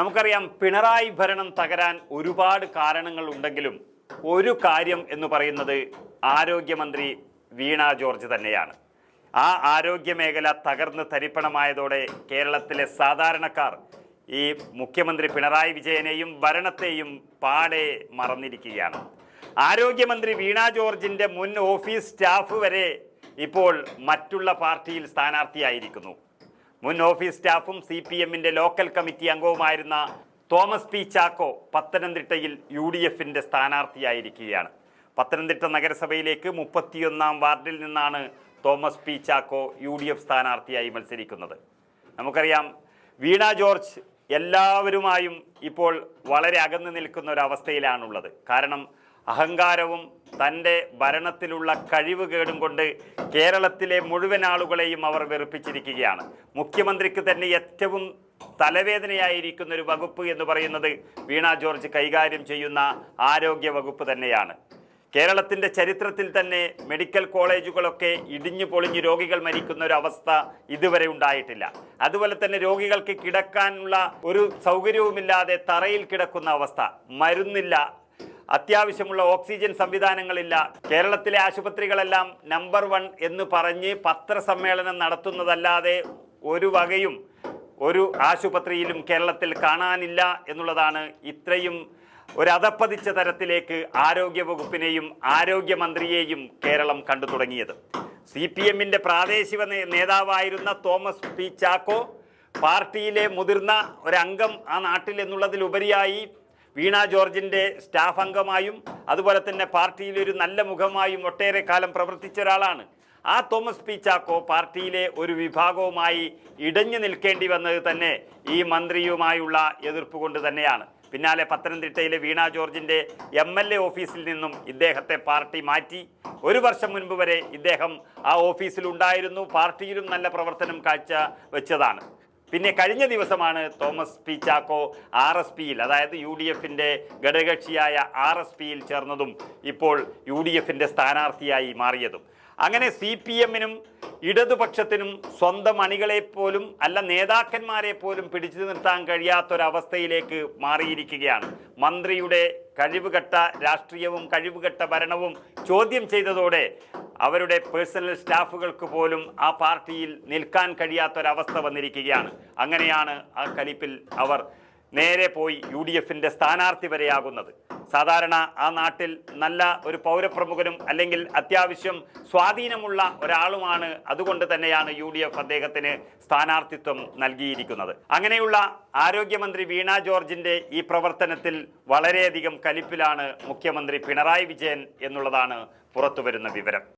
നമുക്കറിയാം പിണറായി ഭരണം തകരാൻ ഒരുപാട് കാരണങ്ങൾ ഉണ്ടെങ്കിലും ഒരു കാര്യം എന്ന് പറയുന്നത് ആരോഗ്യമന്ത്രി വീണ ജോർജ് തന്നെയാണ്. ആ ആരോഗ്യ മേഖല തകർന്ന് തരിപ്പണമായതോടെ കേരളത്തിലെ സാധാരണക്കാർ ഈ മുഖ്യമന്ത്രി പിണറായി വിജയനെയും ഭരണത്തെയും പാടെ മറന്നിരിക്കുകയാണ്. ആരോഗ്യമന്ത്രി വീണ ജോർജിന്റെ മുൻ ഓഫീസ് സ്റ്റാഫ് വരെ ഇപ്പോൾ മറ്റുള്ള പാർട്ടിയിൽ സ്ഥാനാർത്ഥിയായിരിക്കുന്നു. മുൻ ഓഫീസ് സ്റ്റാഫും സി പി എമ്മിന്റെ ലോക്കൽ കമ്മിറ്റി അംഗവുമായിരുന്ന തോമസ് പി ചാക്കോ പത്തനംതിട്ടയിൽ യു ഡി എഫിന്റെ സ്ഥാനാർത്ഥിയായിരിക്കുകയാണ്. പത്തനംതിട്ട നഗരസഭയിലേക്ക് മുപ്പത്തിയൊന്നാം വാർഡിൽ നിന്നാണ് Thomas P Chacko U D F സ്ഥാനാർത്ഥിയായി മത്സരിക്കുന്നത്. നമുക്കറിയാം വീണ ജോർജ് എല്ലാവരുമായും ഇപ്പോൾ വളരെ അകന്നു നിൽക്കുന്ന ഒരു അവസ്ഥയിലാണുള്ളത്. കാരണം അഹങ്കാരവും തന്റെ ഭരണത്തിലുള്ള കഴിവുകേടും കൊണ്ട് കേരളത്തിലെ മുഴുവൻ ആളുകളെയും അവർ വെറുപ്പിച്ചിരിക്കുകയാണ്. മുഖ്യമന്ത്രിക്ക് തന്നെ ഏറ്റവും തലവേദനയായിരിക്കുന്ന ഒരു വകുപ്പ് എന്ന് പറയുന്നത് വീണ ജോർജ് കൈകാര്യം ചെയ്യുന്ന ആരോഗ്യ വകുപ്പ് തന്നെയാണ്. കേരളത്തിന്റെ ചരിത്രത്തിൽ തന്നെ മെഡിക്കൽ കോളേജുകളൊക്കെ ഇടിഞ്ഞു പൊളിഞ്ഞ് രോഗികൾ മരിക്കുന്ന ഒരു അവസ്ഥ ഇതുവരെ ഉണ്ടായിട്ടില്ല. അതുപോലെ തന്നെ രോഗികൾക്ക് കിടക്കാനുള്ള ഒരു സൗകര്യവുമില്ലാതെ തറയിൽ കിടക്കുന്ന അവസ്ഥ. മരുന്നില്ല അത്യാവശ്യമുള്ള ഓക്സിജൻ സംവിധാനങ്ങളില്ല. കേരളത്തിലെ ആശുപത്രികളെല്ലാം നമ്പർ വൺ എന്ന് പറഞ്ഞ് പത്രസമ്മേളനം നടത്തുന്നതല്ലാതെ ഒരു വകയും ഒരു ആശുപത്രിയിലും കേരളത്തിൽ കാണാനില്ല എന്നുള്ളതാണ് ഇത്രയും ഒരു അതപ്പതിച്ച തരത്തിലേക്ക് ആരോഗ്യ വകുപ്പിനെയും ആരോഗ്യമന്ത്രിയെയും കേരളം കണ്ടു തുടങ്ങിയത്. സി പി എമ്മിന്റെ പ്രാദേശിക നേതാവായിരുന്ന തോമസ് പി ചാക്കോ പാർട്ടിയിലെ മുതിർന്ന ഒരംഗം ആ നാട്ടിൽ എന്നുള്ളതിലുപരിയായി വീണ ജോർജിന്റെ സ്റ്റാഫ് അംഗമായും അതുപോലെ തന്നെ പാർട്ടിയിലെ ഒരു നല്ല മുഖമായും ഒട്ടേറെ കാലം പ്രവർത്തിച്ച ഒരാളാണ്. ആ തോമസ് പി ചാക്കോ പാർട്ടിയിലെ ഒരു വിഭാഗവുമായി ഇടഞ്ഞു നിൽക്കേണ്ടി വന്നത് തന്നെ ഈ മന്ത്രിയുമായുള്ള എതിർപ്പ് കൊണ്ട് തന്നെയാണ്. പിന്നാലെ പത്തനംതിട്ടയിലെ വീണ ജോർജിന്റെ എം എൽ എ ഓഫീസിൽ നിന്നും ഇദ്ദേഹത്തെ പാർട്ടി മാറ്റി. ഒരു വർഷം മുൻപ് വരെ ഇദ്ദേഹം ആ ഓഫീസിലുണ്ടായിരുന്നു. പാർട്ടിയിലും നല്ല പ്രവർത്തനം കാഴ്ച വെച്ചതാണ് പിന്നെ കഴിഞ്ഞ ദിവസമാണ് Thomas P Chacko R S പിയിൽ അതായത് യു ഡി എഫിന്റെ ഘടകകക്ഷിയായ ആർ എസ് പിയിൽ ചേർന്നതും ഇപ്പോൾ യു ഡി എഫിന്റെ സ്ഥാനാർത്ഥിയായി മാറിയതും. അങ്ങനെ സി പി എമ്മിനും ഇടതുപക്ഷത്തിനും സ്വന്തം അണികളെ പോലും അല്ല നേതാക്കന്മാരെ പോലും പിടിച്ചു നിർത്താൻ കഴിയാത്തൊരവസ്ഥയിലേക്ക് മാറിയിരിക്കുകയാണ്. മന്ത്രിയുടെ കഴിവുകെട്ട രാഷ്ട്രീയവും കഴിവുകെട്ട ഭരണവും ചോദ്യം ചെയ്തതോടെ അവരുടെ പേഴ്സണൽ സ്റ്റാഫുകൾക്ക് പോലും ആ പാർട്ടിയിൽ നിൽക്കാൻ കഴിയാത്തൊരവസ്ഥ വന്നിരിക്കുകയാണ്. അങ്ങനെയാണ് ആ കലിപ്പിൽ അവർ നേരെ പോയി യു ഡി എഫിന്റെ സ്ഥാനാർത്ഥി വരെയാകുന്നത്. സാധാരണ ആ നാട്ടിൽ നല്ല ഒരു പൗരപ്രമുഖനും അല്ലെങ്കിൽ അത്യാവശ്യം സ്വാധീനമുള്ള ഒരാളുമാണ്. അതുകൊണ്ട് തന്നെയാണ് യു ഡി എഫ് അദ്ദേഹത്തിന് സ്ഥാനാർത്ഥിത്വം നൽകിയിരിക്കുന്നത്. അങ്ങനെയുള്ള ആരോഗ്യമന്ത്രി വീണ ജോർജിന്റെ ഈ പ്രവർത്തനത്തിൽ വളരെയധികം കലിപ്പിലാണ് മുഖ്യമന്ത്രി പിണറായി വിജയൻ എന്നുള്ളതാണ് പുറത്തുവരുന്ന വിവരം.